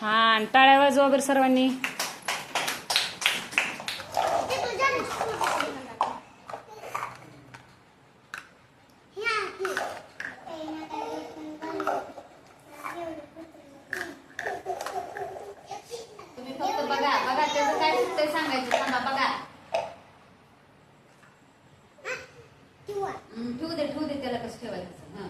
छान. टाळ्या वाजवा बरं सर्वांनी. तुम्ही फक्त बघा बघा त्याचं काय चुकतंय सांगायचं थांबा बघा. हं, ठेवू. दे ठेवू दे त्याला कसं ठेवायचं.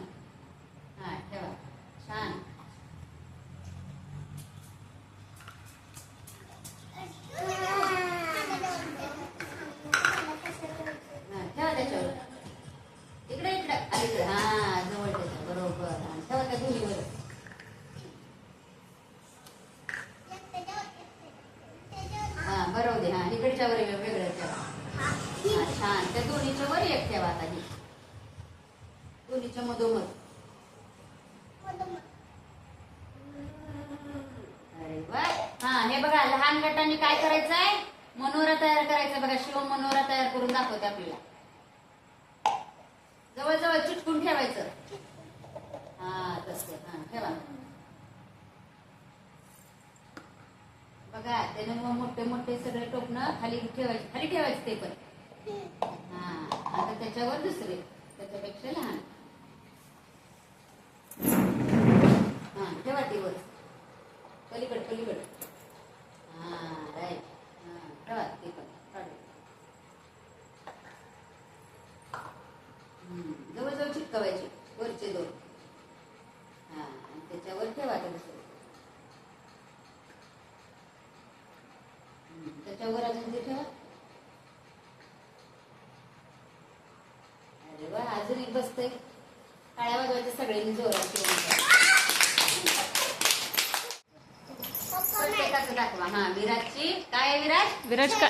याच्यावर हा वेगळं ठेवा. छान. त्या दोन्हीच्या वर एक ठेवा आता ही. दोन्हीच्या मधोमध. अरे बर हा हे बघा लहान गटांनी काय करायचंय? मनोरा तयार करायचा बघा शिव मनोरा तयार करून दाखवते आपल्याला. जवळ जवळ चिटकून ठेवायचं. हा तसं. हा ठेवा. बघा त्याने मग मोठे मोठे सगळे टोपणं खाली ठेवायचे खाली ठेवायचे ते पण. हा आता त्याच्यावर दुसरे त्याच्यापेक्षा लहान. हा ठेवा ते वर. पलीकड पलीकड. हा राईट हा ठेवा ते पण हम्म, जवळजवळ चिटकवायचे वरचे दोन हा आणि त्याच्यावर ठेवा ते दुसरे अजून ठेवा. अरे वा अजून एक बसतंय. टाळ्या वाजवायच्या सगळ्यांनी जोरात दाखवा. हा विराजची काय विराज विराज का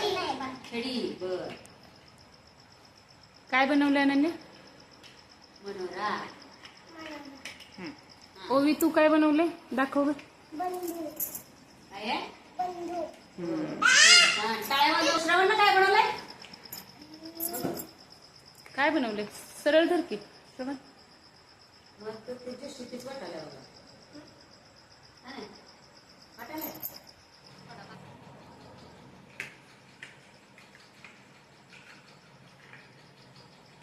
खेडी बर. काय बनवलंय अनन्या मनोरा. ओवी तू काय बनवलंय? दाखव. काय आहे हा, टाळ्या वाजवा श्रवण काय बनवलंय काय बनवले सरळ धर की. श्रवण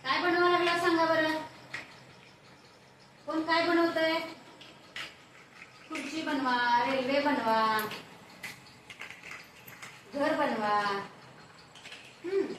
काय बनवा लागला सांगा बरं. कोण काय बनवतंय? खुर्ची बनवा रेल्वे बनवा घर बनवा. हम्म.